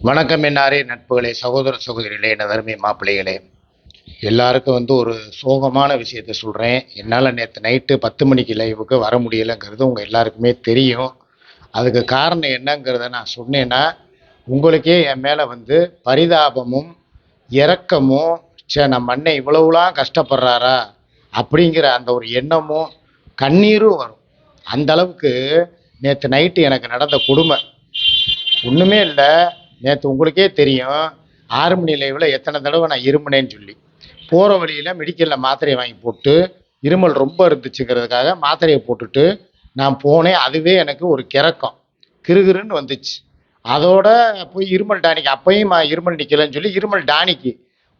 வணக்கம் என்னாரே நட்புகளே சகோதர சகோதரிகளே என்ன அருமை மாப்பிள்ளைகளே. எல்லாருக்கும் வந்து ஒரு சோகமான விஷயத்த சொல்கிறேன் என்னால் நேற்று நைட்டு பத்து மணிக்கு லைவுக்கு வர முடியலைங்கிறது உங்கள் எல்லாருக்குமே தெரியும். அதுக்கு காரணம் என்னங்கிறத நான் சொன்னேன்னா உங்களுக்கே என் மேலே வந்து பரிதாபமும் இரக்கமும் சே நம்ம அண்ணன் இவ்வளவுலாம் கஷ்டப்படுறாரா அப்படிங்கிற அந்த ஒரு எண்ணமும் கண்ணீரும் வரும். அந்த அளவுக்கு நேற்று நைட்டு எனக்கு நடந்த கொடுமை. ஒன்றுமே இல்லை. நேற்று உங்களுக்கே தெரியும். ஆறு மணி லைவில் எத்தனை தடவை நான் இருமுனேன்னு சொல்லி. போகிற வழியில் மெடிக்கலில் மாத்திரையை வாங்கி போட்டு இருமல் ரொம்ப இருந்துச்சுங்கிறதுக்காக மாத்திரையை போட்டுட்டு நான் போனேன். அதுவே எனக்கு ஒரு கிறக்கம். கிருகிருன்னு வந்துச்சு. அதோட போய் இருமல் டானிக்கு அப்பையும் நான் இருமல் நிற்கலன்னு சொல்லி இருமல் டானிக்கு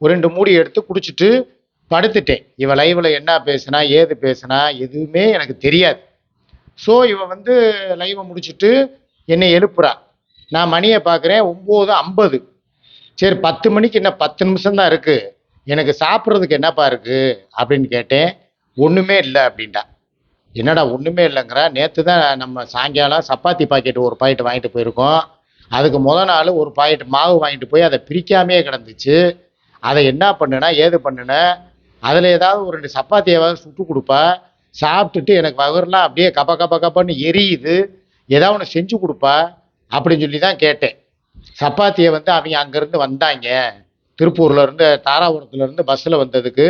ஒரு ரெண்டு மூடி எடுத்து குடிச்சிட்டு படுத்துட்டேன். இவன் லைவில் என்ன பேசுனா ஏது பேசுனா எதுவுமே எனக்கு தெரியாது. ஸோ இவன் வந்து லைவை முடிச்சுட்டு என்னை எழுப்புறா. நான் மணியை பார்க்குறேன் ஒம்பது ஐம்பது. சரி பத்து மணிக்கு என்ன பத்து நிமிஷம் தான் இருக்குது எனக்கு சாப்பிட்றதுக்கு என்னப்பா இருக்குது அப்படின்னு கேட்டேன். ஒன்றுமே இல்லை அப்படின்ட்டா. என்னடா ஒன்றுமே இல்லைங்கிற. நேற்று தான் நம்ம சாயங்காலம் சப்பாத்தி பாக்கெட் ஒரு பாக்கெட் வாங்கிட்டு போயிருக்கோம். அதுக்கு முத நாள் ஒரு பாக்கெட் மாவு வாங்கிட்டு போய் அதை பிரிக்காமையே கிடந்துச்சு. அதை என்ன பண்ணுனா ஏது பண்ணுன? அதில் ஏதாவது ஒரு ரெண்டு சப்பாத்தியாவது சுட்டு கொடுப்பா. சாப்பிட்டுட்டு எனக்கு வகுரெலாம் அப்படியே கப்ப கப்ப கப்பன்னு எரியுது. ஏதாவது ஒன்று செஞ்சு கொடுப்பா. அப்படின்னு சொல்லி தான் கேட்டேன். சப்பாத்தியை வந்து அவங்க அங்கேருந்து வந்தாங்க. திருப்பூர்லேருந்து தாராபுரத்துலேருந்து பஸ்ஸில் வந்ததுக்கு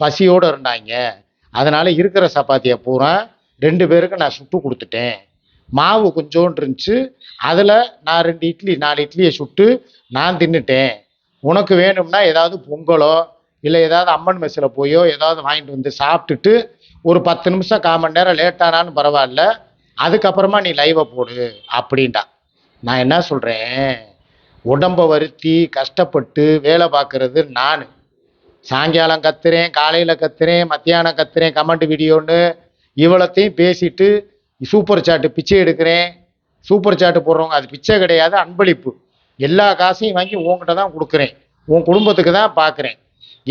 பசியோடு இருந்தாங்க. அதனால் இருக்கிற சப்பாத்தியை பூரா ரெண்டு பேருக்கு நான் சுட்டு கொடுத்துட்டேன். மாவு கொஞ்சோண்டு இருந்துச்சு. அதில் நான் ரெண்டு இட்லி நாலு இட்லியை சுட்டு நான் தின்னுட்டேன். உனக்கு வேணும்னா ஏதாவது பொங்கலோ இல்லை ஏதாவது அம்மன் மெஸ்ஸில் போயோ ஏதாவது வாங்கிட்டு வந்து சாப்பிட்டுட்டு ஒரு பத்து நிமிஷம் கால் மணி நேரம் லேட்டானாலும் பரவாயில்ல. அதுக்கப்புறமா நீ லைவை போடு அப்படின்டா நான் என்ன சொல்கிறேன் உடம்பை வருத்தி கஷ்டப்பட்டு வேலை பார்க்குறது நான். சாயங்காலம் கத்துறேன் காலையில் கத்துறேன் மத்தியானம் கத்துறேன் கமெண்ட் வீடியோன்னு இவ்வளோத்தையும் பேசிட்டு சூப்பர் சாட்டு பிச்சை எடுக்கிறேன். சூப்பர் சாட்டு போடுறவங்க அது பிச்சை கிடையாது அன்பளிப்பு. எல்லா காசையும் வாங்கி உன்கிட்ட தான் கொடுக்குறேன். உன் குடும்பத்துக்கு தான் பார்க்குறேன்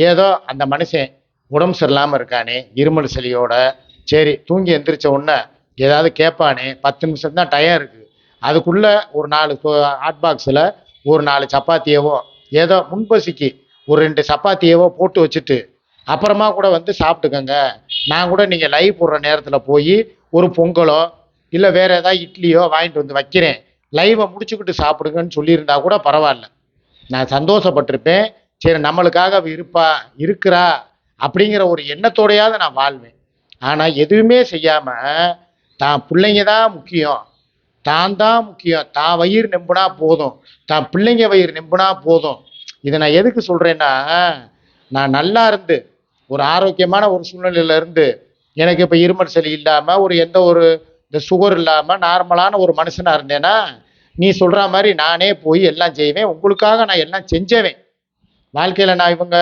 ஏதோ அந்த மனுஷன் உடம்பு சரியில்லாமல் இருக்கானே இருமல் சளியோட. சரி தூங்கி எந்திரிச்ச உடனே ஏதாவது கேட்பானே பத்து நிமிஷம் தான் டயம் இருக்குது அதுக்குள்ளே ஒரு நாலு ஹாட் பாக்ஸில் ஒரு நாலு சப்பாத்தியவோ ஏதோ முன்பசிக்கு ஒரு ரெண்டு சப்பாத்தியவோ போட்டு வச்சுட்டு அப்புறமா கூட வந்து சாப்பிட்டுக்கோங்க. நான் கூட நீங்கள் லைவ் போடுற நேரத்தில் போய் ஒரு பொங்கலோ இல்லை வேறு ஏதாவது இட்லியோ வாங்கிட்டு வந்து வைக்கிறேன். லைவை முடிச்சுக்கிட்டு சாப்பிடுங்கன்னு சொல்லியிருந்தா கூட பரவாயில்ல. நான் சந்தோஷப்பட்டிருப்பேன். சரி நம்மளுக்காக இருப்பா இருக்கிறா அப்படிங்கிற ஒரு எண்ணத்தோடையாவது நான் வாழ்வேன். ஆனால் எதுவுமே செய்யாமல் தான் பிள்ளைங்க தான் முக்கியம். தான் தான் முக்கியம். தான் வயிறு நெம்புனா போதும். தான் பிள்ளைங்க வயிறு நெம்புனா போதும். இதை நான் எதுக்கு சொல்கிறேன்னா நான் நல்லா இருந்து ஒரு ஆரோக்கியமான ஒரு சூழ்நிலையில இருந்து எனக்கு இப்போ இருமல் சளி இல்லாமல் ஒரு எந்த ஒரு இந்த சுகர் இல்லாமல் நார்மலான ஒரு மனுஷனாக இருந்தேன்னா நீ சொல்கிற மாதிரி நானே போய் எல்லாம் செய்வேன். உங்களுக்காக நான் எல்லாம் செஞ்சவேன். வாழ்க்கையில் நான் இவங்க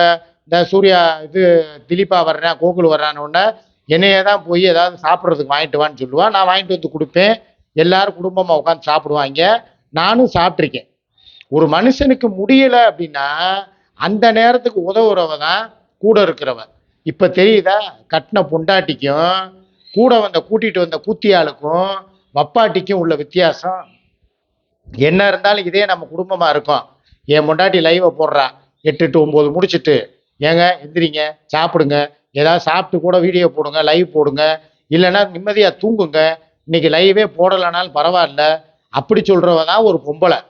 இந்த சூர்யா இது திலீப்பா வர்றேன் கோகுல் வர்றான்னு உடனே என்னையே தான் போய் ஏதாவது சாப்பிட்றதுக்கு வாங்கிட்டு வான்னு சொல்லுவான் நான் வாங்கிட்டு வந்து கொடுப்பேன். எல்லாரும் குடும்பமாக உட்காந்து சாப்பிடுவாங்க. நானும் சாப்பிட்ருக்கேன் ஒரு மனுஷனுக்கு முடியலை அப்படின்னா அந்த நேரத்துக்கு உதவுறவ தான் கூட இருக்கிறவன். இப்போ தெரியுதா? கட்டின பொண்டாட்டிக்கும் கூட வந்த கூட்டிகிட்டு வந்த கூத்தியாளுக்கும் வப்பாட்டிக்கும் உள்ள வித்தியாசம். என்ன இருந்தாலும் இதே நம்ம குடும்பமாக இருக்கோம். என் பொண்டாட்டி லைவை போடுறா. எட்டு டு ஒம்பது முடிச்சுட்டு ஏங்க எந்திரிங்க சாப்பிடுங்க. ஏதாவது சாப்பிட்டு கூட வீடியோ போடுங்க லைவ் போடுங்க. இல்லைன்னா நிம்மதியாக தூங்குங்க. இன்னைக்கு லைவே போடலைனாலும் பரவாயில்ல. அப்படி சொல்கிறவ தான் ஒரு பொம்பளை.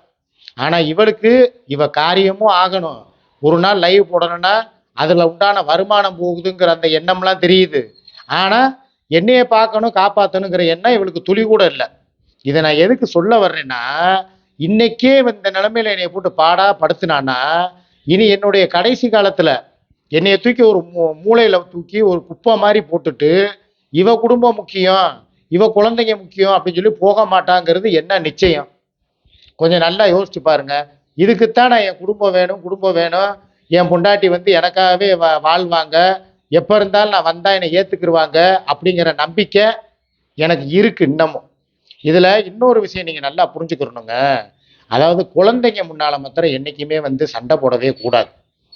ஆனால் இவளுக்கு இவ காரியமும் ஆகணும். ஒரு நாள் லைவ் போடணும்னா அதில் உண்டான வருமானம் போகுதுங்கிற அந்த எண்ணம்லாம் தெரியுது. ஆனால் என்னையை பார்க்கணும் காப்பாற்றணுங்கிற எண்ணம் இவளுக்கு துளி கூட இல்லை. இதை நான் எதுக்கு சொல்ல வர்றேன்னா இன்னைக்கே இந்த நிலைமையில என்னை போட்டு பாடா படுத்துனான்னா இனி என்னுடைய கடைசி காலத்தில் என்னைய தூக்கி ஒரு மூ- மூலையில தூக்கி ஒரு குப்பை மாதிரி போட்டுட்டு இவ குடும்பம் முக்கியம். இவ குழந்தைங்க முக்கியம் அப்படின்னு சொல்லி போக மாட்டாங்கிறது என்ன நிச்சயம்? கொஞ்சம் நல்லா யோசிச்சு பாருங்க. இதுக்குத்தான் நான் என் குடும்பம் வேணும் குடும்பம் வேணும். என் பொண்டாட்டி வந்து எனக்காகவே வா- வாழ்வாங்க. எப்போ இருந்தாலும் நான் வந்தால் என்னை ஏற்றுக்குருவாங்க அப்படிங்கிற நம்பிக்கை எனக்கு இருக்குது இன்னமும். இதில் இன்னொரு விஷயம் நீங்கள் நல்லா புரிஞ்சுக்கிறணுங்க அதாவது குழந்தைங்க முன்னால் மாத்திரம் என்றைக்குமே வந்து சண்டை போடவே கூடாது.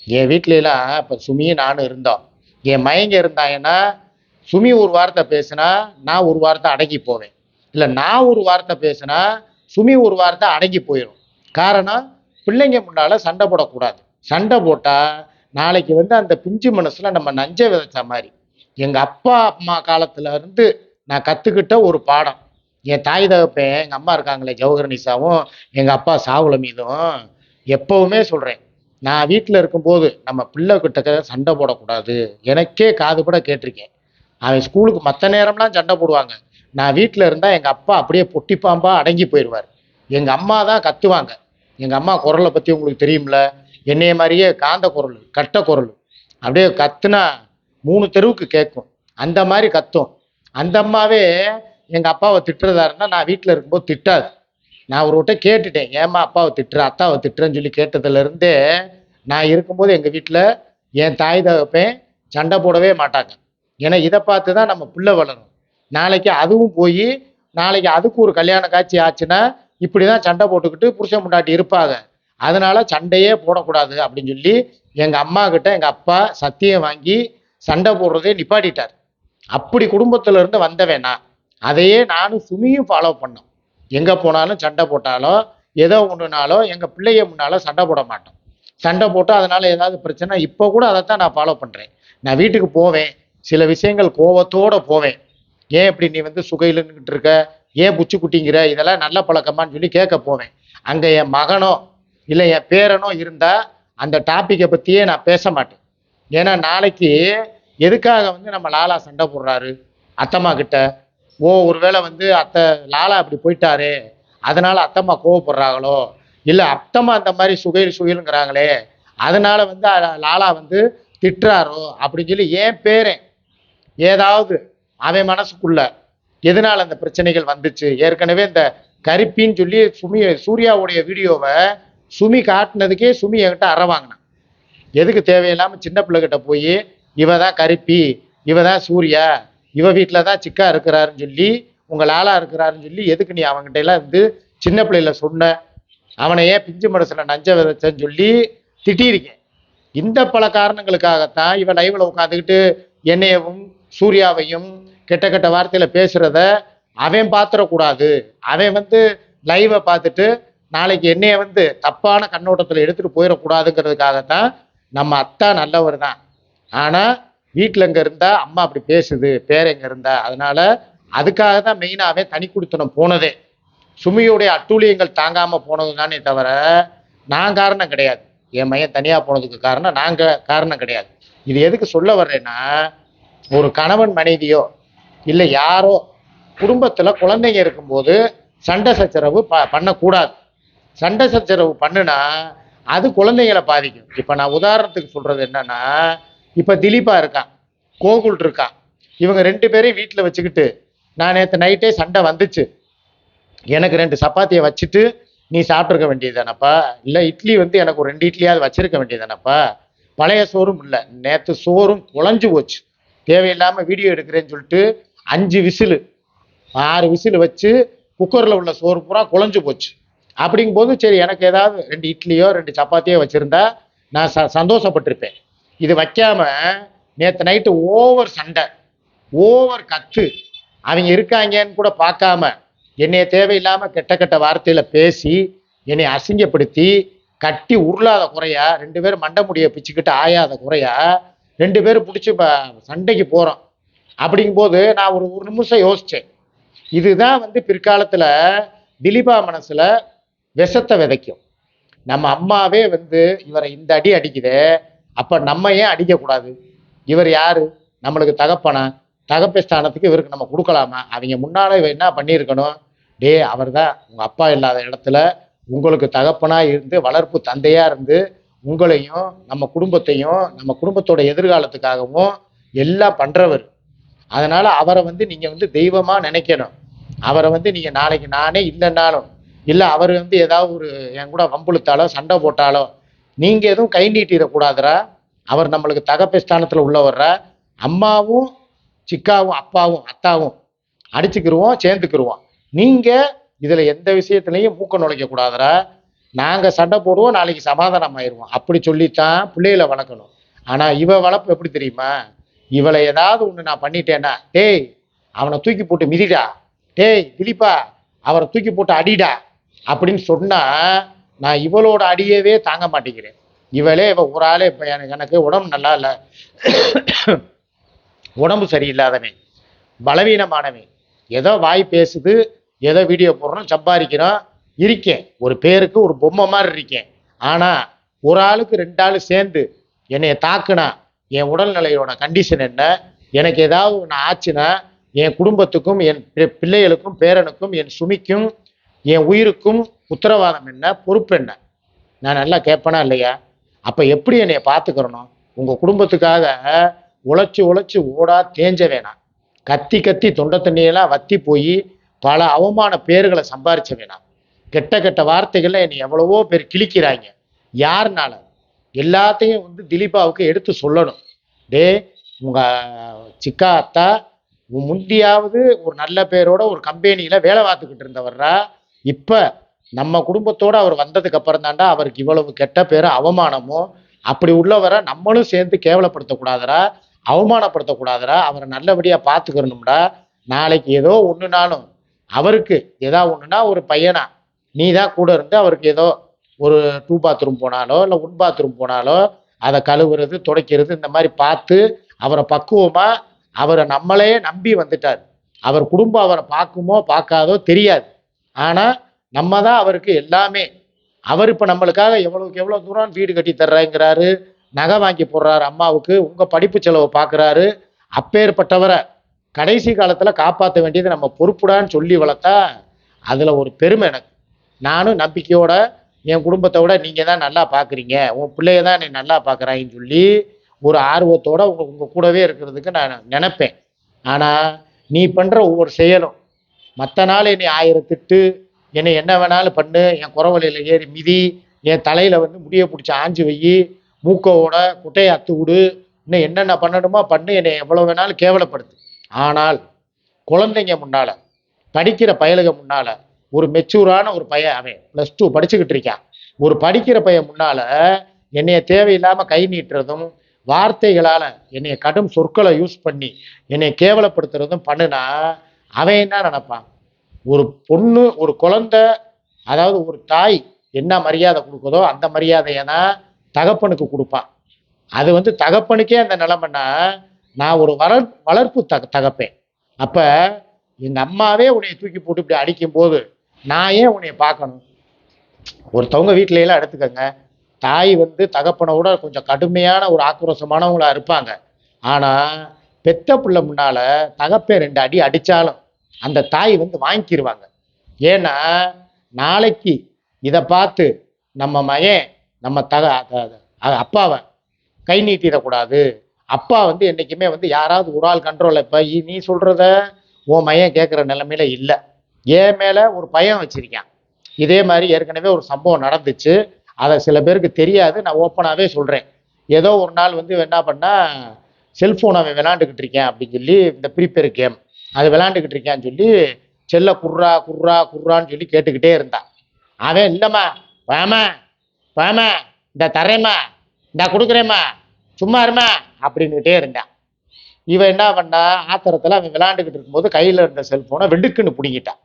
என் வீட்டிலலாம் இப்போ சுமியும் நானும் இருந்தோம். என் மயங்க இருந்தாங்கன்னா சுமி ஒரு வார்த்தை பேசினா நான் ஒரு வார்த்தை அடங்கி போவேன். இல்லை நான் ஒரு வார்த்தை பேசினா சுமி ஒரு வார்த்தை அடங்கி போயிடும் காரணம் பிள்ளைங்க முன்னால் சண்டை போடக்கூடாது. சண்டை போட்டால் நாளைக்கு வந்து அந்த பிஞ்சு மனசில் நம்ம நஞ்சை விதைச்ச மாதிரி. எங்கள் அப்பா அம்மா காலத்துல இருந்து நான் கற்றுக்கிட்ட ஒரு பாடம். என் தாய் தகப்பேன் எங்கள் அம்மா இருக்காங்களே ஜவஹர்னிசாவும் எங்கள் அப்பா சாவுல மீதும் எப்போவுமே சொல்கிறேன் நான் வீட்டில் இருக்கும்போது நம்ம பிள்ளை கிட்ட சண்டை போடக்கூடாது. எனக்கே காது கேட்டிருக்கேன். அவன் ஸ்கூலுக்கு மற்ற நேரம்லாம் சண்டை போடுவாங்க. நான் வீட்டில் இருந்தால் எங்கள் அப்பா அப்படியே பொட்டி பாம்பாக அடங்கி போயிடுவார் எங்கள் அம்மா தான் கத்துவாங்க. எங்கள் அம்மா குரலை பற்றி உங்களுக்கு தெரியும்ல? என்னைய மாதிரியே காந்த குரல் கட்ட குரல். அப்படியே கத்துனா மூணு தெருவுக்கு கேட்கும் அந்த மாதிரி கத்தும். அந்த அம்மாவே எங்கள் அப்பாவை திட்டுறதா இருந்தால் நான் வீட்டில் இருக்கும்போது திட்டாது. நான் ஒரு கேட்டுட்டேன். ஏம்மா அப்பாவை திட்டுற அத்தாவை திட்டுறேன்னு சொல்லி கேட்டதுலேருந்தே நான் இருக்கும்போது எங்கள் வீட்டில் என் தாய் தகப்பேன் சண்டை போடவே மாட்டாங்க. ஏன்னா இதை பார்த்து தான் நம்ம பிள்ளை வளரும். நாளைக்கு அதுவும் போய் நாளைக்கு அதுக்கு ஒரு கல்யாண காட்சி ஆச்சுன்னா இப்படி தான் சண்டை போட்டுக்கிட்டு புருஷன் முண்டாட்டி இருப்பாங்க. அதனால சண்டையே போடக்கூடாது அப்படின்னு சொல்லி எங்கள் அம்மா கிட்ட எங்கள் அப்பா சத்தியம் வாங்கி சண்டை போடுறதே நிப்பாட்டிட்டார். அப்படி குடும்பத்துல இருந்து வந்தவன் நான். அதையே நானும் சுமியும் ஃபாலோ பண்ணோம். எங்கே போனாலும் சண்டை போட்டாலும் ஏதோ ஒன்றுனாலும் எங்கள் பிள்ளைய முன்னாலும் சண்டை போட மாட்டோம். சண்டை போட்டு அதனால ஏதாவது பிரச்சனை இப்போ கூட அதைத்தான் நான் ஃபாலோ பண்ணுறேன் நான் வீட்டுக்கு போவேன். சில விஷயங்கள் கோபத்தோடு போவேன். ஏன் இப்படி நீ வந்து சுகையிலுன்னுக்கிட்டு இருக்க? ஏன் புச்சு குட்டிங்கிற? இதெல்லாம் நல்ல பழக்கமான்னு சொல்லி கேட்க போவேன். அங்கே என் மகனோ இல்லை என் பேரனோ இருந்தால் அந்த டாப்பிக்கை பற்றியே நான் பேச மாட்டேன். ஏன்னா நாளைக்கு எதுக்காக வந்து நம்ம லாலா சண்டை போடுறாரு? அத்தம்மா கிட்ட. ஓ ஒருவேளை வந்து அத்தை லாலா அப்படி போயிட்டாரே. அதனால அத்தம்மா கோவப்படுறாங்களோ? இல்லை அத்தம்மா அந்த மாதிரி சுகையில் சுகையிலுங்கிறாங்களே. அதனால வந்து லாலா வந்து திட்டுறாரோ? அப்படின்னு சொல்லி ஏன் பேரன் ஏதாவது அவன் மனசுக்குள்ள எதனால் அந்த பிரச்சனைகள் வந்துச்சு? ஏற்கனவே இந்த கரிப்பின்னு சொல்லி சுமி சூர்யாவுடைய வீடியோவை சுமி காட்டினதுக்கே சுமி என்கிட்ட அற வாங்கினான். எதுக்கு தேவையில்லாமல் சின்ன பிள்ளைகிட்ட போய் இவ தான் கருப்பி இவ தான் சூர்யா இவ வீட்டில் தான் சிக்கா இருக்கிறாருன்னு சொல்லி உங்கள் ஆளாக இருக்கிறாருன்னு சொல்லி எதுக்கு நீ அவன்கிட்ட எல்லாம் வந்து சின்ன பிள்ளையில சொன்ன? அவனை ஏன் பிஞ்சு மனசில் நஞ்ச விதைச்சேன்னு சொல்லி திட்டியிருக்கேன். இந்த பல காரணங்களுக்காகத்தான் இவன் லைவில் உட்காந்துக்கிட்டு என்னையவும் சூர்யாவையும் கெட்ட கெட்ட வார்த்தையில பேசுறத அவன் பார்த்துடக்கூடாது அவன் வந்து லைவை பார்த்துட்டு நாளைக்கு என்னைய வந்து தப்பான கண்ணோட்டத்தில் எடுத்துட்டு போயிடக்கூடாதுங்கிறதுக்காகத்தான் நம்ம அத்தா நல்லவர் தான். ஆனால் வீட்டில் இங்கே இருந்தா அம்மா அப்படி பேசுது பேர் எங்கே இருந்தா. அதனால அதுக்காக தான் மெயினாகவே தனி கொடுத்தனம் போனதே. சுமியுடைய அட்டூழியங்கள் தாங்காமல் போனது தானே தவிர நான் காரணம் கிடையாது. என் மையன் தனியாக போனதுக்கு காரணம் நாங்கள் காரணம் கிடையாது. இது எதுக்கு சொல்ல வர்றேன்னா ஒரு கணவன் மனைவியோ இல்லை யாரோ குடும்பத்தில் குழந்தைங்க இருக்கும்போது சண்டை சச்சரவு ப பண்ணக்கூடாது. சண்டை சச்சரவு பண்ணுனா அது குழந்தைங்களை பாதிக்கும். இப்போ நான் உதாரணத்துக்கு சொல்கிறது என்னன்னா இப்போ திலீபா இருக்கான் கோகுல் இருக்கான் இவங்க ரெண்டு பேரையும் வீட்டில் வச்சுக்கிட்டு நான் நேற்று நைட்டே சண்டை வந்துச்சு. எனக்கு ரெண்டு சப்பாத்தியை வச்சுட்டு நீ சாப்பிட்ருக்க வேண்டியதுதானப்பா? இல்லை இட்லி வந்து எனக்கு ஒரு ரெண்டு இட்லியாவது வச்சிருக்க வேண்டியதுதானப்பா? பழைய சோறும் இல்லை. நேற்று சோறும் குழஞ்சு போச்சு. தேவையில்லாமல் வீடியோ எடுக்கிறேன்னு சொல்லிட்டு அஞ்சு விசிலு ஆறு விசில் வச்சு குக்கரில் உள்ள சோறு பூரா குழஞ்சு போச்சு. அப்படிங்கும்போது சரி எனக்கு ஏதாவது ரெண்டு இட்லியோ ரெண்டு சப்பாத்தியோ வச்சுருந்தா நான் ச சந்தோஷப்பட்டிருப்பேன். இது வைக்காமல் நேற்று நைட்டு ஓவர் சண்டை ஓவர் கத்து. அவங்க இருக்காங்கன்னு கூட பார்க்காம என்னைய தேவையில்லாமல் கெட்ட கெட்ட வார்த்தையில் பேசி என்னை அசிங்கப்படுத்தி கட்டி உருளாத குறையா ரெண்டு பேரும் மண்டை முடிய பிச்சுக்கிட்டு ஆயாத குறையா ரெண்டு பேரும் பிடிச்சி சண்டைக்கு போகிறோம் அப்படிங்கும்போது நான் ஒரு ஒரு நிமிஷம் யோசித்தேன் இதுதான் வந்து பிற்காலத்தில் திலீபா மனசில் விஷத்தை விதைக்கும். நம்ம அம்மாவே வந்து இவரை இந்த அடி அடிக்குதே அப்போ நம்ம ஏன் அடிக்கக்கூடாது? இவர் யார்? நம்மளுக்கு தகப்பனா? தகப்ப ஸ்தானத்துக்கு இவருக்கு நம்ம கொடுக்கலாமா? அவங்க முன்னால் இவன் என்ன பண்ணியிருக்கணும்? டே அவர் தான் உங்கள் அப்பா இல்லாத இடத்துல உங்களுக்கு தகப்பனாக இருந்து வளர்ப்பு தந்தையாக இருந்து உங்களையும் நம்ம குடும்பத்தையும் நம்ம குடும்பத்தோட எதிர்காலத்துக்காகவும் எல்லாம் பண்ணுறவர் அதனால் அவரை வந்து நீங்கள் வந்து தெய்வமாக நினைக்கணும். அவரை வந்து நீங்கள் நாளைக்கு நானே இல்லைன்னாலும் இல்லை அவர் வந்து ஏதாவது ஒரு என் கூட வம்புழுத்தாலோ சண்டை போட்டாலோ நீங்கள் எதுவும் கை நீட்டிடக்கூடாதுரா அவர் நம்மளுக்கு தகப்பை ஸ்தானத்தில் உள்ளவர்ரா அம்மாவும் சிக்காவும் அப்பாவும் அத்தாவும் அடிச்சுக்கிருவோம் சேர்ந்துக்கிருவோம். நீங்கள் இதில் எந்த விஷயத்துலையும் மூக்க நுழைக்கக்கூடாதுரா நாங்கள் சண்டை போடுவோம் நாளைக்கு சமாதானம் ஆயிடுவோம் அப்படி சொல்லித்தான் பிள்ளைகளை வளர்க்கணும். ஆனால் இவ வளர்ப்பு எப்படி தெரியுமா? இவளை ஏதாவது ஒன்று நான் பண்ணிட்டேன்னா டேய் அவனை தூக்கி போட்டு மிதிடா. டேய் திலீப்பா அவரை தூக்கி போட்டு அடிடா. அப்படின்னு சொன்னால் நான் இவளோட அடியவே தாங்க மாட்டேங்கிறேன். இவளே இவ ஒரு ஆளே இப்போ எனக்கு எனக்கு உடம்பு நல்லா இல்லை. உடம்பு சரியில்லாதவன். பலவீனமானவன். ஏதோ வாய் பேசுது ஏதோ வீடியோ போடுறோம் சம்பாதிக்கிறோம். இருக்கேன். ஒரு பேருக்கு ஒரு பொம்மை மாதிரி இருக்கேன். ஆனால் ஒரு ஆளுக்கு ரெண்டு ஆள் சேர்ந்து என்னைய தாக்குனா என் உடல்நிலையோட கண்டிஷன் என்ன? எனக்கு ஏதாவது ஒன்று ஆச்சுன்னா என் குடும்பத்துக்கும் என் பி- பிள்ளைகளுக்கும் பேரனுக்கும் என் சுமிக்கும் என் உயிருக்கும் உத்தரவாதம் என்ன? பொறுப்பு என்ன? நான் நல்லா கேட்பேனா இல்லையா? அப்போ எப்படி என்னைய பார்த்துக்கிறணும்? உங்கள் குடும்பத்துக்காக உழைச்சி உழைச்சி ஓடா தேஞ்ச வேணாம். கத்தி கத்தி தொண்டை தண்ணியெல்லாம் வத்தி போய் பல அவமான பேர்களை சம்பாரிச்ச வேணாம். கெட்ட கெட்ட வார்த்தைகளில் என்னை எவ்வளவோ பேர் கிழிக்கிறாங்க. யாருனால? எல்லாத்தையும் வந்து திலீபாவுக்கு எடுத்து சொல்லணும். டே உங்கள் சிக்கா அத்தா முந்தியாவது ஒரு நல்ல பேரோட ஒரு கம்பெனியில் வேலை பார்த்துக்கிட்டு இருந்தவர்ரா? இப்போ நம்ம குடும்பத்தோடு அவர் வந்ததுக்கு அப்புறம் தாண்டா அவருக்கு இவ்வளவு கெட்ட பேர் அவமானமோ? அப்படி உள்ளவரை நம்மளும் சேர்ந்து கேவலப்படுத்தக்கூடாதரா அவமானப்படுத்தக்கூடாதரா அவரை நல்லபடியாக பார்த்துக்கணும்டா. நாளைக்கு ஏதோ ஒன்றுனாலும் அவருக்கு ஏதா ஒன்றுனா ஒரு பையனா நீ தான் கூட இருந்து அவருக்கு ஏதோ ஒரு டூ பாத்ரூம் போனாலோ இல்லை உன் பாத்ரூம் போனாலோ அதை கழுவுறது துடைக்கிறது இந்த மாதிரி பார்த்து அவரை பக்குவமாக அவரை நம்மளே நம்பி வந்துட்டார். அவர் குடும்பம் அவரை பார்க்குமோ பார்க்காதோ தெரியாது. ஆனால் நம்ம தான் அவருக்கு எல்லாமே. அவர் இப்போ நம்மளுக்காக எவ்வளோக்கு எவ்வளோ தூரம் வீடு கட்டி தர்றேங்கிறாரு நகை வாங்கி போடுறாரு அம்மாவுக்கு உங்கள் படிப்பு செலவை பார்க்குறாரு. அப்பேற்பட்டவரை கடைசி காலத்தில் காப்பாற்ற வேண்டியது நம்ம பொறுப்புடான்னு சொல்லி வளர்த்தா அதில் ஒரு பெருமை எனக்கு. நானும் நம்பிக்கையோட என் குடும்பத்தை விட நீங்கள் தான் நல்லா பார்க்குறீங்க உன் பிள்ளைய தான் நீ நல்லா பார்க்குறாங்கன்னு சொல்லி ஒரு ஆர்வத்தோட உங்கள் உங்கள் கூடவே இருக்கிறதுக்கு நான் நினைப்பேன். ஆனால் நீ பண்ணுற ஒவ்வொரு செயலும் மற்ற நாள் என்னை ஆயிரத்திட்டு என்னை என்ன வேணாலும் பண்ணு என் குறவலையில் ஏறி மிதி என் தலையில் வந்து முடியை பிடிச்சி ஆஞ்சு வை மூக்கோட குட்டையை அத்து விடு இன்னும் என்னென்ன பண்ணணுமோ பண்ணு என்னை எவ்வளோ வேணாலும் கேவலப்படுத்து. ஆனால் குழந்தைங்க முன்னால் படிக்கிற பயலுக முன்னால் ஒரு மெச்சூரான ஒரு பையன் அவன். ப்ளஸ் டூ படிச்சுக்கிட்டு இருக்கான். ஒரு படிக்கிற பையன் முன்னால் என்னைய தேவையில்லாமல் கை நீட்டுறதும் வார்த்தைகளால் என்னைய கடும் சொற்களை யூஸ் பண்ணி என்னை கேவலப்படுத்துறதும் பண்ணுனா அவன் என்ன நினைப்பான்? ஒரு பொண்ணு ஒரு குழந்தை அதாவது ஒரு தாய் என்ன மரியாதை கொடுக்குதோ அந்த மரியாதையை தான் தகப்பனுக்கு கொடுப்பான். அது வந்து தகப்பனுக்கே அந்த நிலைமைன்னா நான் ஒரு வளர் வளர்ப்பு தக தகப்பேன். அப்போ எங்கள் அம்மாவே உன்னைய தூக்கி போட்டு இப்படி அடிக்கும்போது நான் ஏன் உன்னை பார்க்கணும்? ஒருத்தவங்க வீட்டில எல்லாம் எடுத்துக்கங்க. தாய் வந்து தகப்பனோட கொஞ்சம் கடுமையான ஒரு ஆக்ரோஷமானவங்களா இருப்பாங்க. ஆனால் பெத்த பிள்ளை முன்னால தகப்பே ரெண்டு அடி அடித்தாலும் அந்த தாய் வந்து வாங்கிக்கிருவாங்க. ஏன்னா நாளைக்கு இதை பார்த்து நம்ம மகன் நம்ம தக அப்பாவை கை நீட்டிடக்கூடாது. அப்பா வந்து என்றைக்குமே வந்து யாராவது ஒரு ஆள் கண்ட்ரோலில் இப்போ நீ சொல்கிறத உன் மையன் கேட்குற நிலைமையில இல்லை. என் மேலே ஒரு பயம் வச்சிருக்கான் இதே மாதிரி ஏற்கனவே ஒரு சம்பவம் நடந்துச்சு. அதை சில பேருக்கு தெரியாது. நான் ஓப்பனாகவே சொல்கிறேன் ஏதோ ஒரு நாள் வந்து என்ன பண்ணா செல்ஃபோன் அவன் விளாண்டுக்கிட்டு இருக்கேன் அப்படின்னு சொல்லி இந்த ப்ரீபேர் கேம் அது விளாண்டுக்கிட்டு இருக்கான்னு சொல்லி செல்ல குர்ரா குர்ரா குர்ரான்னு சொல்லி கேட்டுக்கிட்டே இருந்தான். அவன் இல்லைம்மா வாமா வாமா இந்த தரேம்மா இந்த கொடுக்குறேம்மா சும்மா இருமா அப்படின்னுக்கிட்டே இருந்தான். இவன் என்ன பண்ணா ஆத்திரத்தில் அவன் விளாண்டுக்கிட்டு இருக்கும்போது கையில் இருந்த செல்ஃபோனை வெடுக்குன்னு பிடிங்கிட்டான்.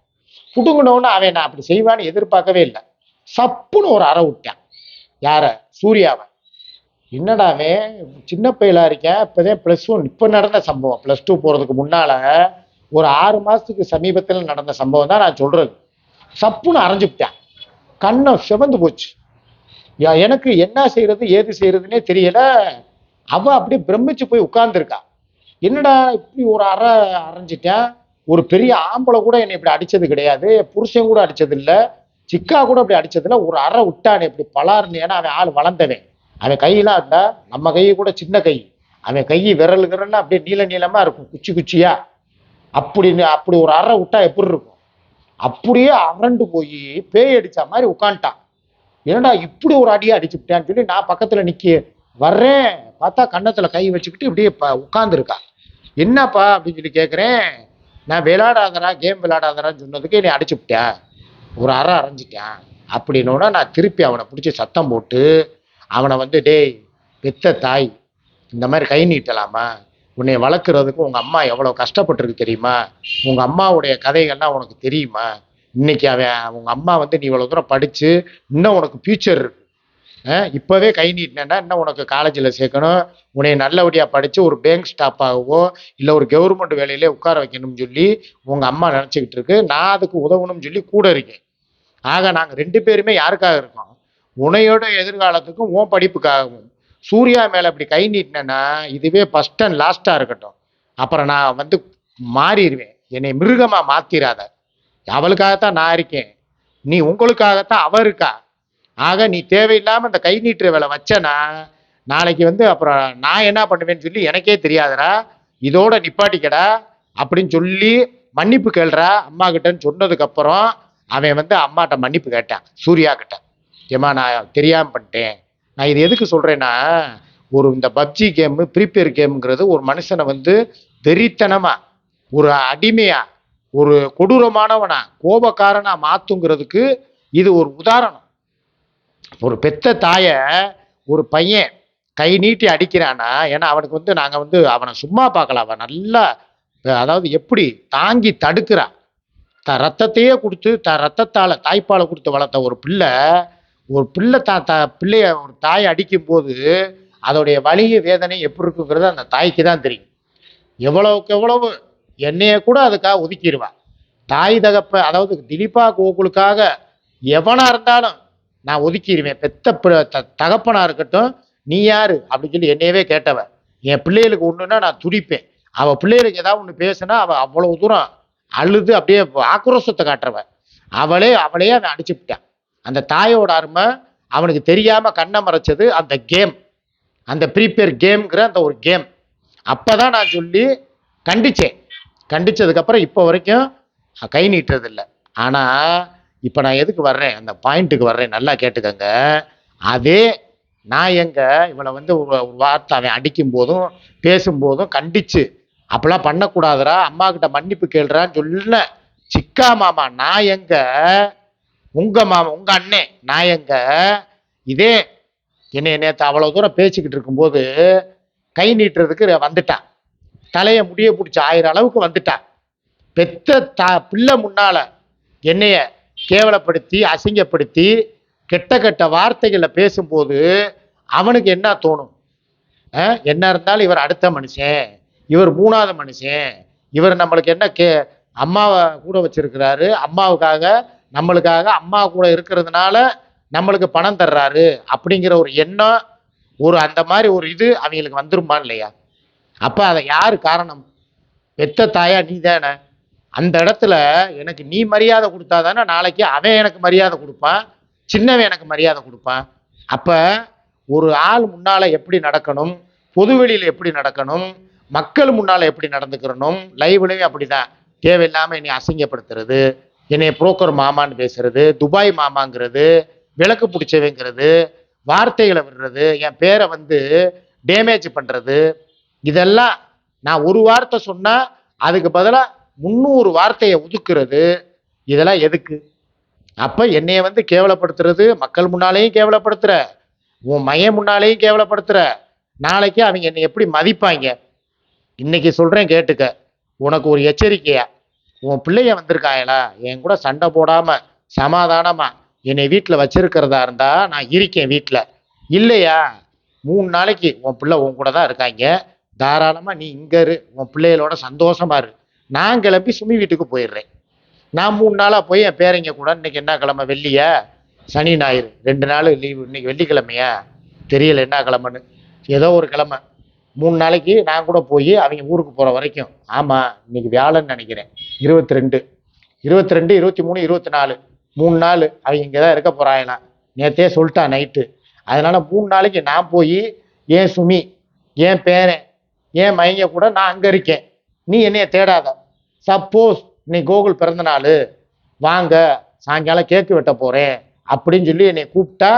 பிடுங்கினோன்னு அவன் நான் அப்படி செய்வான்னு எதிர்பார்க்கவே இல்லை. சப்புன்னு ஒரு அறை விட்டான். யார? சூர்யாவை. என்னடாவே சின்ன பையலா இருக்கேன் இப்போதான் ப்ளஸ் ஒன் இப்போ நடந்த சம்பவம். ப்ளஸ் டூ போகிறதுக்கு முன்னால் ஒரு ஆறு மாதத்துக்கு சமீபத்தில் நடந்த சம்பவம் தான் நான் சொல்கிறது சப்புன்னு அரைஞ்சுவிட்டான் கண்ணை சிவந்து போச்சு. எனக்கு என்ன செய்யறது ஏது செய்கிறதுனே தெரியல. அவ அப்படியே பிரமிச்சு போய் உட்கார்ந்துருக்கா. என்னடா இப்படி ஒரு அறை அரைஞ்சிட்டேன்? ஒரு பெரிய ஆம்பளை கூட என்னை இப்படி அடிச்சது கிடையாது புருஷன் கூட அடிச்சது இல்லை சிக்கா கூட அப்படி அடிச்சது ஒரு அறை விட்டானே இப்படி பலாருன்னு ஏன்னா அவன் ஆள் வளர்ந்தவன். அவன் கையெல்லாம் இருந்தா நம்ம கை கூட சின்ன கை. அவன் கை விரல் விரல்லாம் அப்படியே நீள நீளமா இருக்கும் குச்சி குச்சியா. அப்படின்னு அப்படி ஒரு அறை விட்டா எப்படி இருக்கும்? அப்படியே அரண்டு போய் பேய் அடிச்ச மாதிரி உட்காந்துட்டான் ஏன்டா இப்படி ஒரு அடியை அடிச்சுட்டேன்னு சொல்லி நான் பக்கத்துல நிக்க வர்றேன் பார்த்தா கன்னத்துல கை வச்சுக்கிட்டு இப்படியே ப உட்காந்துருக்கா என்னப்பா அப்படின்னு சொல்லி கேட்குறேன் நான் விளையாடாதரா கேம் விளையாடாதரான்னு சொன்னதுக்கு என்னை அடிச்சுப்பிட்டேன் ஒரு அறை அரைஞ்சிட்டேன் அப்படின்னோட நான் திருப்பி அவனை பிடிச்சி சத்தம் போட்டு அவனை வந்து டேய் பெத்த தாய் இந்த மாதிரி கை நீட்டலாமா? உன்னை வளர்க்குறதுக்கு உங்கள் அம்மா எவ்வளோ கஷ்டப்பட்டிருக்கு தெரியுமா? உங்கள் அம்மாவுடைய கதைகள்லாம் உனக்கு தெரியுமா? இன்னைக்கு அவன் உங்கள் அம்மா வந்து நீ இவ்வளோ தூரம் படித்து இன்னும் உனக்கு ஃப்யூச்சர் இருக்கு இப்போவே கை நீட்டினேன்னா இன்னும் உனக்கு காலேஜில் சேர்க்கணும். உன்னை நல்லபடியாக படித்து ஒரு பேங்க் ஸ்டாஃபாகவோ இல்லை ஒரு கவர்மெண்ட் வேலையிலே உட்கார வைக்கணும்னு சொல்லி உங்கள் அம்மா நினச்சிக்கிட்டு இருக்கு. நான் அதுக்கு உதவணும்னு சொல்லி கூட இருக்கேன். ஆக நாங்கள் ரெண்டு பேருமே யாருக்காக இருக்கோம்? உன்னையோட எதிர்காலத்துக்கும் உன் படிப்புக்காகவும். சூர்யா மேலே அப்படி கை நீட்டினேன்னா இதுவே ஃபஸ்ட் அண்ட் லாஸ்ட்டாக இருக்கட்டும். அப்புறம் நான் வந்து மாறிடுவேன். என்னை மிருகமாக மாற்றிடாத அவளுக்காகத்தான் நான் இருக்கேன். நீ உங்களுக்காகத்தான் அவ இருக்கா? ஆக நீ தேவையில்லாமல் இந்த கை நீட்டுற வேலை வச்சனா நாளைக்கு வந்து அப்புறம் நான் என்ன பண்ணுவேன்னு சொல்லி எனக்கே தெரியாதுடா இதோட நிப்பாட்டிக்கடா அப்படின்னு சொல்லி மன்னிப்பு கேள்றா அம்மா கிட்டன்னு சொன்னதுக்கப்புறம் அவன் வந்து அம்மாட்ட மன்னிப்பு கேட்டான் சூர்யா கிட்ட. ஏம்மா நான் தெரியாமல் பண்ணிட்டேன். நான் இது எதுக்கு சொல்கிறேன்னா ஒரு இந்த பப்ஜி கேமு ப்ரீபேர் கேமுங்கிறது ஒரு மனுஷனை வந்து வெறித்தனமா ஒரு அடிமையா ஒரு கொடூரமானவனா கோபக்காரனா மாத்துங்கிறதுக்கு இது ஒரு உதாரணம். ஒரு பெத்த தாயை ஒரு பையன் கை நீட்டி அடிக்கிறானா ஏன்னா அவனுக்கு வந்து நாங்கள் வந்து அவனை சும்மா பார்க்கல அவன் நல்லா அதாவது எப்படி தாங்கி தடுக்கிறான் த ரத்தத்தையே கொடுத்து த ரத்தத்தால் தாய்ப்பாலை கொடுத்து வளர்த்த ஒரு பிள்ளை ஒரு பிள்ளை தா த பிள்ளைய ஒரு தாயை அடிக்கும்போது அதோடைய வலிய வேதனை எப்படி இருக்குங்கிறது அந்த தாய்க்கு தான் தெரியும். எவ்வளவுக்கு எவ்வளவு என்னைய கூட அதுக்காக ஒதுக்கிடுவான் தாய் தகப்ப அதாவது திலீபா கோகுலுக்காக எவனாக இருந்தாலும் நான் ஒதுக்கிடுவேன். பெத்த தகப்பனாக த- இருக்கட்டும் நீ யார்? அப்படின்னு சொல்லி என்னையவே கேட்டவ என் பிள்ளைகளுக்கு ஒன்றுன்னா நான் துடிப்பேன். அவள் பிள்ளைகளுக்கு ஏதாவது ஒன்று பேசுனா அவள் அவ்வளோ தூரம் அழுது அப்படியே ஆக்ரோஷத்தை காட்டுறவ அவளே அவளையே அவன் அடிச்சுப்பிட்டான் அந்த தாயோட அருமை அவனுக்கு தெரியாமல் கண்ணை மறைச்சது அந்த கேம். அந்த ப்ரீபேர் கேம்ங்கிற அந்த ஒரு கேம். அப்போ தான் நான் சொல்லி கண்டிச்சேன். கண்டிச்சதுக்கப்புறம் இப்போ வரைக்கும் கை நீட்டுறதில்ல. ஆனால் இப்போ நான் எதுக்கு வர்றேன்? அந்த பாயிண்ட்டுக்கு வர்றேன். நல்லா கேட்டுக்கங்க. அதே நான் எங்க இவளை வந்து வார்த்தை அவன் அடிக்கும் போதும் பேசும்போதும் கண்டிச்சு. அப்பெல்லாம் பண்ணக்கூடாதுரா அம்மா கிட்ட மன்னிப்பு கேள்றான்னு சொல்ல. சிக்கா மாமா நான் எங்க? உங்க மாமா உங்க அண்ணே நான் எங்க? இதே என்னை நேற்று அவ்வளோ தூரம் பேசிக்கிட்டு இருக்கும்போது கை நீட்டுறதுக்கு வந்துட்டான் தலையை முடிய பிடிச்ச ஆயிரம் அளவுக்கு வந்துட்டான் பெத்த த பிள்ளை முன்னால என்னைய கேவலப்படுத்தி அசிங்கப்படுத்தி கெட்ட கெட்ட வார்த்தைகளை பேசும்போது அவனுக்கு என்ன தோணும்? என்ன இருந்தாலும் இவர் அடுத்த மனுஷன் இவர் மூணாவது மனுஷன் இவர் நம்மளுக்கு என்ன கே அம்மாவை கூட வச்சிருக்கிறாரு அம்மாவுக்காக நம்மளுக்காக அம்மா கூட இருக்கிறதுனால நம்மளுக்கு பணம் தர்றாரு அப்படிங்கிற ஒரு எண்ணம் ஒரு அந்த மாதிரி ஒரு இது அவங்களுக்கு வந்துருமா இல்லையா? அப்போ அதை யார் காரணம்? பெத்த தாயா நீ தானே அந்த இடத்துல எனக்கு நீ மரியாதை கொடுத்தாதானே நாளைக்கு அவன் எனக்கு மரியாதை கொடுப்பான் சின்னவன் எனக்கு மரியாதை கொடுப்பான். அப்போ ஒரு ஆள் முன்னால் எப்படி நடக்கணும் பொதுவெளியில் எப்படி நடக்கணும் மக்கள் முன்னால் எப்படி நடந்துக்கிறணும் லைவ்லையும் அப்படிதான். தேவையில்லாமல் என்னை அசிங்கப்படுத்துறது என்னை புரோக்கர் மாமான்னு பேசுறது துபாய் மாமாங்கிறது விளக்கு பிடிச்சவங்கிறது வார்த்தைகளை விடுறது என் பேரை வந்து டேமேஜ் பண்ணுறது இதெல்லாம் நான் ஒரு வார்த்தை சொன்னால் அதுக்கு பதிலாக முந்நூறு வார்த்தையை ஒதுக்குறது இதெல்லாம் எதுக்கு? அப்போ என்னைய வந்து கேவலப்படுத்துறது மக்கள் முன்னாலேயும் கேவலப்படுத்துற உன் மையம் முன்னாலேயும் கேவலப்படுத்துகிற நாளைக்கு அவங்க என்னை எப்படி மதிப்பாங்க? இன்னைக்கு சொல்கிறேன் கேட்டுக்க. உனக்கு ஒரு எச்சரிக்கையா? உன் பிள்ளைய வந்திருக்காங்களா என் கூட சண்டை போடாமல் சமாதானமாக என்னை வீட்டில் வச்சிருக்கிறதா இருந்தால் நான் இருக்கேன் வீட்டில் இல்லையா? மூணு நாளைக்கு உன் பிள்ளை உன் கூட தான் இருக்காங்க. தாராளமாக நீ இங்கே இரு. உன் பிள்ளைகளோட சந்தோஷமா இரு. நான் கிளம்பி சுமி வீட்டுக்கு போயிடுறேன். நான் மூணு நாளாக போய் என் பேரங்க கூட இன்னைக்கு என்ன கிழமை? வெள்ளியா? சனி ஞாயிறு. ரெண்டு நாள் லீவு இன்னைக்கு வெள்ளிக்கிழமையா? தெரியல என்ன கிழமைன்னு. ஏதோ ஒரு கிழமை. மூணு நாளைக்கு நான் கூட போய் அவங்க ஊருக்கு போகிற வரைக்கும். ஆமாம் இன்னைக்கு வியாழன்னு நினைக்கிறேன். இருபத்தி ரெண்டு இருபத்தி ரெண்டு இருபத்தி மூணு இருபத்தி நாலு மூணு நாள் அவங்க இங்கே தான் இருக்க போறாங்களாம் நேத்தே சொல்லிட்டான் நைட்டு அதனால் மூணு நாளைக்கு நான் போய் ஏன் சுமி ஏன் பேரன் ஏன் மயங்க கூட நான் அங்கே இருக்கேன். நீ என்னைய தேடாத. சப்போஸ் இன்னைக்கு கோகுல் பிறந்த நாள் வாங்க சாயங்காலம் கேக்கு வெட்ட போகிறேன் அப்படின்னு சொல்லி என்னை கூப்பிட்டா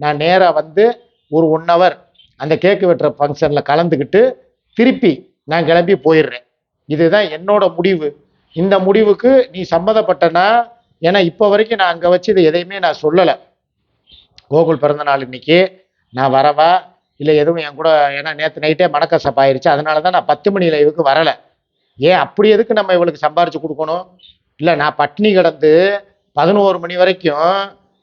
நான் நேராக வந்து ஒரு ஒன் ஹவர் அந்த கேக்கு வெட்டுற ஃபங்க்ஷனில் கலந்துக்கிட்டு திருப்பி நான் கிளம்பி போயிடுறேன். இதுதான் என்னோட முடிவு. இந்த முடிவுக்கு நீ சம்மதப்பட்டனா? ஏன்னா இப்போ வரைக்கும் நான் அங்கே வச்சு இதை எதையுமே நான் சொல்லலை. கோகுல் பிறந்த நாள் இன்னைக்கு நான் வரவா? இல்லை எதுவும் என் கூட ஏன்னா நேற்று நைட்டே மனக்கசப்பாயிருச்சு அதனால தான் நான் பத்து மணி லைவுக்கு வரலை. ஏன் அப்படி எதுக்கு நம்ம இவளுக்கு சம்பாரிச்சு கொடுக்கணும்? இல்லை நான் பட்னி கிடந்து பதினோரு மணி வரைக்கும்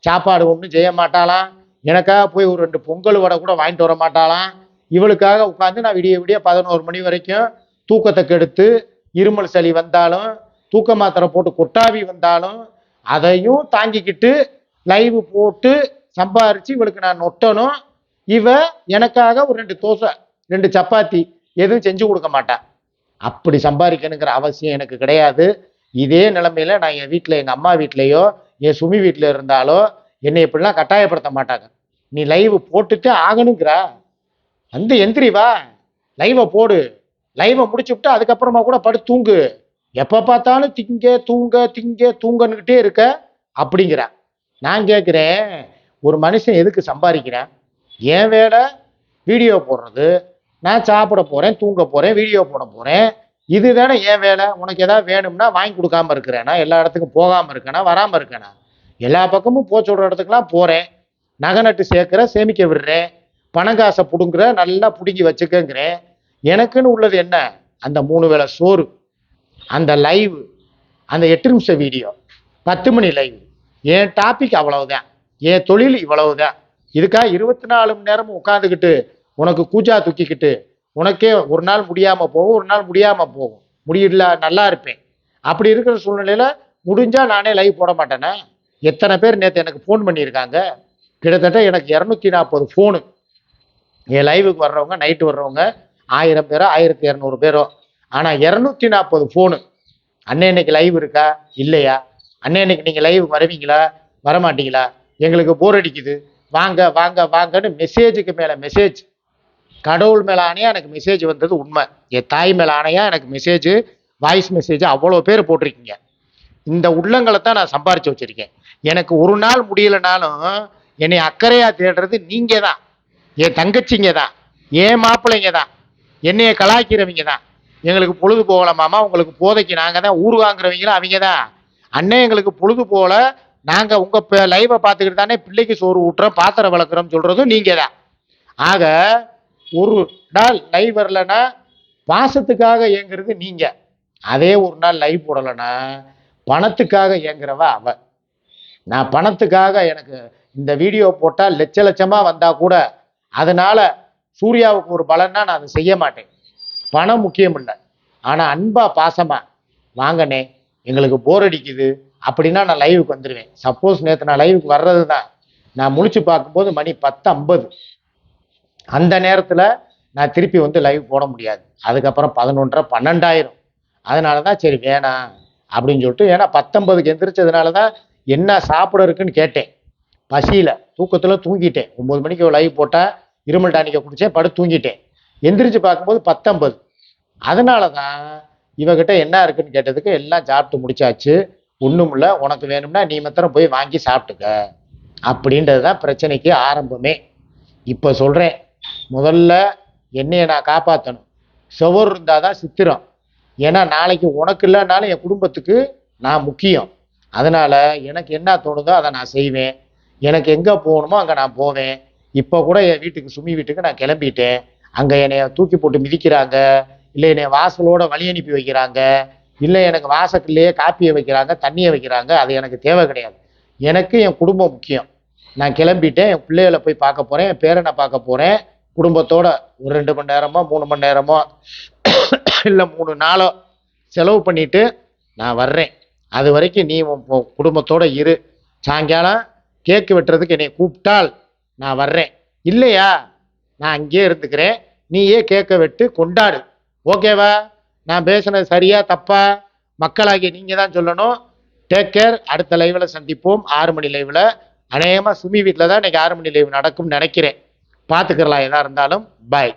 சாப்பாடு ஒன்றும் செய்ய மாட்டாளாம் எனக்காக போய் ஒரு ரெண்டு பொங்கல் வடை கூட வாங்கிட்டு வர மாட்டாளாம் இவளுக்காக உட்காந்து நான் விடிய விடிய பதினோரு மணி வரைக்கும் தூக்கத்தை கெடுத்து இருமல் சளி வந்தாலும் தூக்க மாத்திரை போட்டு கொட்டாவி வந்தாலும் அதையும் தாங்கிக்கிட்டு லைவ் போட்டு சம்பாரித்து இவளுக்கு நான் நொட்டணும். இவ எனக்காக ஒரு ரெண்டு தோசை ரெண்டு சப்பாத்தி எதுவும் செஞ்சு கொடுக்க மாட்டேன் அப்படி சம்பாதிக்கணுங்கிற அவசியம் எனக்கு கிடையாது. இதே நிலைமையில நான் என் வீட்டில் எங்கள் அம்மா வீட்லேயோ என் சுமி வீட்டில் இருந்தாலோ என்னை இப்படிலாம் கட்டாயப்படுத்த மாட்டாங்க. நீ லைவ் போட்டுட்டு ஆகணுங்கிறா. அந்த எந்திரி வா. லைவை போடு. லைவை முடிச்சு விட்டு அதுக்கப்புறமா கூட படு தூங்கு. எப்போ பார்த்தாலும் திங்க தூங்க திங்க தூங்கன்னுக்கிட்டே இருக்க அப்படிங்கிறா. நான் கேட்குறேன் ஒரு மனுஷன் எதுக்கு சம்பாதிக்கிறேன் என் வேலை வீடியோ போடுறது நான் சாப்பிட போகிறேன் தூங்க போகிறேன் வீடியோ போட போகிறேன் இதுதானே என் வேலை? உனக்கு ஏதாவது வேணும்னா வாங்கி கொடுக்காம இருக்கிறேனா? எல்லா இடத்துக்கும் போகாமல் இருக்கேனா? வராமல் இருக்கேனா? எல்லா பக்கமும் போக சொல்கிற இடத்துக்குலாம் போகிறேன் நகை நட்டு சேர்க்குற சேமிக்க விடுறேன். பணம் காசை பிடுங்குற நல்லா பிடுங்கி வச்சுக்கங்கிறேன். எனக்குன்னு உள்ளது என்ன? அந்த மூணு வேளை சோறு. அந்த லைவ் அந்த எட்டு நிமிஷம் வீடியோ பத்து மணி லைவ் என் டாபிக் அவ்வளவுதான். என் தொழில் இவ்வளவுதான். இதுக்காக இருபத்தி நாலு மணி நேரமும் உட்காந்துக்கிட்டு உனக்கு கூஜா தூக்கிக்கிட்டு உனக்கே ஒரு நாள் முடியாமல் போகும் ஒரு நாள் முடியாமல் போகும். முடியல நல்லா இருப்பேன். அப்படி இருக்கிற சூழ்நிலையில் முடிஞ்சால் நானே லைவ் போட மாட்டேனே. எத்தனை பேர் நேற்று எனக்கு ஃபோன் பண்ணியிருக்காங்க. கிட்டத்தட்ட எனக்கு இரநூத்தி நாற்பது ஃபோனு என் லைவுக்கு வர்றவங்க நைட்டு வர்றவங்க ஆயிரம் பேரோ ஆயிரத்தி இரநூறு பேரோ. ஆனால் இரநூத்தி நாற்பது ஃபோனு அண்ணன் இன்னைக்கு லைவ் இருக்கா? இல்லையா? அண்ணன் இன்னைக்கு நீங்கள் லைவ் வருவீங்களா? வரமாட்டீங்களா? எங்களுக்கு போர் அடிக்குது. வாங்க வாங்க வாங்கன்னு மெசேஜுக்கு மேலே மெசேஜ் கடவுள் மேலே ஆணையாக எனக்கு மெசேஜ் வந்தது உண்மை. என் தாய் மேலே ஆணையாக எனக்கு மெசேஜ் வாய்ஸ் மெசேஜ் அவ்வளோ பேர் போட்டிருக்கீங்க. இந்த உள்ளங்களை தான் நான் சம்பாரிச்சு வச்சிருக்கேன். எனக்கு ஒரு நாள் முடியலனாலும் என்னை அக்கறையாக தேடுறது நீங்கள் தான் என் தங்கச்சிங்க தான் என் மாப்பிள்ளைங்க தான் என்னைய கலாய்க்கிறவங்க தான் எங்களுக்கு பொழுது போகலாமாமா உங்களுக்கு போதைக்கு நாங்கள் தான் ஊர் வாங்குறவங்களும் அவங்க தான் அண்ணன் எங்களுக்கு பொழுது போகல. நாங்கள் உங்கள் லைவை பார்த்துக்கிட்டு தானே பிள்ளைக்கு சோறு ஊட்டுறோம் பாத்திரம் விளக்குறோம் சொல்கிறதும் நீங்கள் தான் ஆக ஒரு நாள் லைவ் வரலன்னா பாசத்துக்காக இயங்குறது நீங்கள் அதே ஒரு நாள் லைவ் போடலைன்னா பணத்துக்காக இயங்குறவ அவ. நான் பணத்துக்காக எனக்கு இந்த வீடியோ போட்டால் லட்ச லட்சமாக வந்தால் கூட அதனால சூர்யாவுக்கு ஒரு பலன்னா நான் அதை செய்ய மாட்டேன். பணம் முக்கியம் இல்லை. ஆனால் அன்பா பாசமா வாங்கண்ணே எங்களுக்கு போர் அடிக்குது. அப்படின்னா நான் லைவுக்கு வந்துடுவேன் சப்போஸ் நேற்று நான் லைவுக்கு வர்றது தான் நான் முழிச்சு பார்க்கும்போது மணி பத்து ஐம்பது அந்த நேரத்தில் நான் திருப்பி வந்து லைவ் போட முடியாது. அதுக்கப்புறம் பதினொன்றரை பன்னெண்டாயிரம். அதனால தான் சரி வேணாம் அப்படின்னு சொல்லிட்டு ஏன்னா பத்தொன்பதுக்கு எந்திரிச்சதுனால தான் என்ன சாப்பிட இருக்குன்னு கேட்டேன். பசியில் தூக்கத்தில் தூங்கிட்டேன். ஒம்பது மணிக்கு லைவ் போட்டால் இருமல் டானிக்கை குடித்தேன் படு தூங்கிட்டேன். எந்திரிச்சு பார்க்கும்போது பத்தொன்பது. அதனால தான் இவகிட்ட என்ன இருக்குன்னு கேட்டதுக்கு எல்லாம் சாப்பிட்டு முடிச்சாச்சு. ஒன்றும் இல்லை உனக்கு வேணும்னா நீ மாத்திரம் போய் வாங்கி சாப்பிட்டுக்க. அப்படின்றது தான் பிரச்சனைக்கு ஆரம்பமே. இப்போ சொல்கிறேன் முதல்ல என்னையை நான் காப்பாற்றணும் சுவர் இருந்தால் தான் சித்திரம். ஏன்னா நாளைக்கு உனக்கு இல்லைனாலும் என் குடும்பத்துக்கு நான் முக்கியம். அதனால் எனக்கு என்ன தோணுதோ அதை நான் செய்வேன். எனக்கு எங்கே போகணுமோ அங்கே நான் போவேன். இப்போ கூட என் வீட்டுக்கு சுமி வீட்டுக்கு நான் கிளம்பிட்டேன். அங்கே என்னைய தூக்கி போட்டு மிதிக்கிறாங்க. இல்லை என்னை வாசலோட வழி அனுப்பி வைக்கிறாங்க. இல்லை எனக்கு வாசக்கிலேயே காப்பியை வைக்கிறாங்க தண்ணியை வைக்கிறாங்க. அது எனக்கு தேவை கிடையாது. எனக்கு என் குடும்பம் முக்கியம். நான் கிளம்பிட்டேன் என் பிள்ளைகளை போய் பார்க்க போகிறேன் என் பேரனை பார்க்க போகிறேன் குடும்பத்தோட ஒரு ரெண்டு மணி நேரமோ மூணு மணி நேரமோ இல்லை மூணு நாளோ செலவு பண்ணிட்டு நான் வர்றேன். அது வரைக்கும் நீ குடும்பத்தோட இரு. சாயங்காலம் கேக்கு வெட்டுறதுக்கு என்னை கூப்பிட்டால் நான் வர்றேன். இல்லையா? நான் அங்கேயே இருந்துக்கிறேன். நீயே கேக்கை வெட்டு கொண்டாடு. ஓகேவா? நான் பேசுனது சரியா தப்பா? மக்களாகிய நீங்கள் தான் சொல்லணும். டேக் கேர் அடுத்த லைவில் சந்திப்போம். ஆறு மணி லைவில் அநேகமாக சுமி வீட்டில் தான் இன்றைக்கி ஆறு மணி லைவ் நடக்கும்னு நினைக்கிறேன். பார்த்துக்கிறலாம் எதாக இருந்தாலும் பாய்